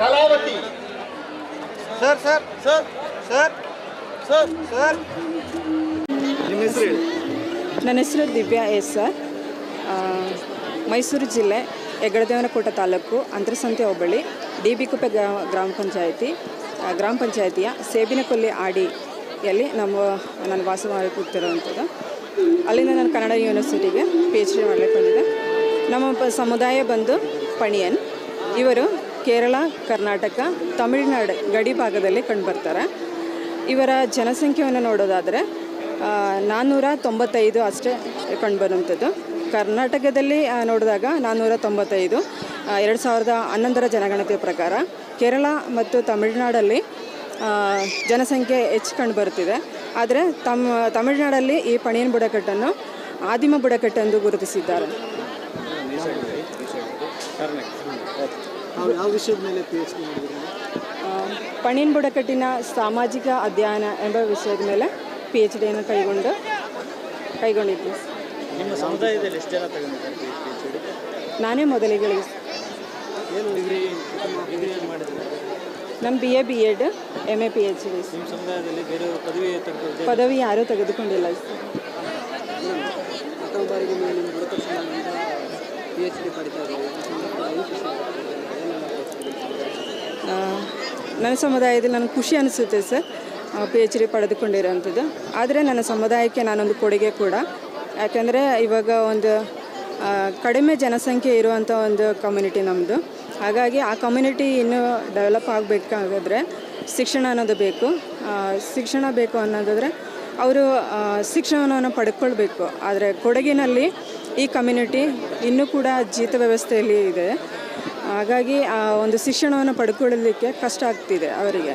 Kalavati. Sir sir. Sir. Sir. Sir. Sir. ನಿಮ್ಮ ಹೆಸರು ಹೇಳಿ. ನನ್ನ ಹೆಸರು ದಿವ್ಯಾ ಎಸ್ ಸರ್. ಮೈಸೂರು ಜಿಲ್ಲೆ ಹೆಗ್ಗಡದೇವನಕೋಟ ತಾಲೂಕು ಅಂತರಸಂತೆ ಹೋಬಳಿ ಡಿ ಬಿ ಕುಪ್ಪೆ ಗ್ರಾಮ ಗ್ರಾಮ ಪಂಚಾಯಿತಿ ಗ್ರಾಮ ಪಂಚಾಯಿತಿಯ ಸೇಬಿನಕೊಲ್ಲಿ ಆಡಿಯಲ್ಲಿ ನಮ್ಮ ನಾನು ವಾಸ ಮಾಡಿ ಕೂತಿರುವಂಥದ್ದು ಅಲ್ಲಿಂದ ನಾನು ಕನ್ನಡ ಯೂನಿವರ್ಸಿಟಿಗೆ ಪಿ ಎಚ್ ಡಿ ಮಾಡಲಿಕ್ಕೆ ಬಂದಿದ್ದೆ ನಮ್ಮ ಸಮುದಾಯ ಬಂದು ಪಣಿಯನ್. ಇವರು ಕೇರಳ, ಕರ್ನಾಟಕ, ತಮಿಳುನಾಡು ಗಡಿ ಭಾಗದಲ್ಲಿ ಕಂಡುಬರ್ತಾರೆ. ಇವರ ಜನಸಂಖ್ಯೆಯನ್ನು ನೋಡೋದಾದರೆ ನಾನ್ನೂರ ತೊಂಬತ್ತೈದು ಅಷ್ಟೇ ಕಂಡುಬರುವಂಥದ್ದು. ಕರ್ನಾಟಕದಲ್ಲಿ ನೋಡಿದಾಗ ನಾನ್ನೂರ ತೊಂಬತ್ತೈದು ಎರಡು ಸಾವಿರದ ಹನ್ನೊಂದರ ಜನಗಣತಿಯ ಪ್ರಕಾರ ಕೇರಳ ಮತ್ತು ತಮಿಳುನಾಡಲ್ಲಿ ಜನಸಂಖ್ಯೆ ಹೆಚ್ಚು ಕಂಡುಬರುತ್ತಿದೆ. ಆದರೆ ತಮ್ಮ ತಮಿಳುನಾಡಲ್ಲಿ ಈ ಪಣಿಯನ್ ಬುಡಕಟ್ಟನ್ನು ಆದಿಮ ಬುಡಕಟ್ಟೆಂದು ಗುರುತಿಸಿದ್ದಾರೆ. ಯಾವ ವಿಷಯದ ಮೇಲೆ ಪಿ ಎಚ್ ಡಿ ಪಣಿಯನ್ ಬುಡಕಟ್ಟಿನ ಸಾಮಾಜಿಕ ಅಧ್ಯಯನ ಎಂಬ ವಿಷಯದ ಮೇಲೆ ಪಿ ಎಚ್ ಡಿಯನ್ನು ಕೈಗೊಂಡು ಕೈಗೊಂಡಿದ್ದೆ. ನಿಮ್ಮ ಸಮುದಾಯದಲ್ಲಿ ಎಷ್ಟು ಜನ ತಗೊಂಡಿದ್ದಾರೆ ನಾನೇ ಮೊದಲಿಗೆ ಏನು ಡಿಗ್ರಿ ಡಿಗ್ರಿ ಏನು ಮಾಡಿದ್ದಾರೆ? ನಮ್ಮ B A B Ed M A P H D ನಿಮ್ಮ ಸಮುದಾಯದಲ್ಲಿ ಬೇರೆ ಪದವಿ ಪದವಿ ಯಾರೂ ತೆಗೆದುಕೊಂಡಿಲ್ಲ. ಪಿ ಎಚ್ ಡಿ ಪಡಿತಾ ನನ್ನ ಸಮುದಾಯದಲ್ಲಿ ನನಗೆ ಖುಷಿ ಅನಿಸುತ್ತೆ ಸರ್ ಪಿ ಎಚ್ ಡಿ ಪಡೆದುಕೊಂಡಿರೋಂಥದ್ದು. ಆದರೆ ನನ್ನ ಸಮುದಾಯಕ್ಕೆ ನಾನೊಂದು ಕೊಡುಗೆ ಕೂಡ. ಯಾಕೆಂದರೆ ಇವಾಗ ಒಂದು ಕಡಿಮೆ ಜನಸಂಖ್ಯೆ ಇರುವಂಥ ಒಂದು ಕಮ್ಯುನಿಟಿ ನಮ್ಮದು ಹಾಗಾಗಿ ಆ ಕಮ್ಯುನಿಟಿ ಇನ್ನೂ ಡೆವಲಪ್ ಆಗಬೇಕಾಗಿದ್ರೆ ಶಿಕ್ಷಣ ಅನ್ನೋದು ಬೇಕು. ಶಿಕ್ಷಣ ಬೇಕು ಅನ್ನೋದಾದರೆ ಅವರು ಶಿಕ್ಷಣವನ್ನು ಪಡ್ಕೊಳ್ಬೇಕು. ಆದರೆ ಕೊಡಗಿನಲ್ಲಿ ಈ ಕಮ್ಯುನಿಟಿ ಇನ್ನೂ ಕೂಡ ಜೀತ ವ್ಯವಸ್ಥೆಯಲ್ಲಿ ಇದೆ. ಹಾಗಾಗಿ ಆ ಒಂದು ಶಿಕ್ಷಣವನ್ನು ಪಡ್ಕೊಳ್ಳಲಿಕ್ಕೆ ಕಷ್ಟ ಆಗ್ತಿದೆ ಅವರಿಗೆ.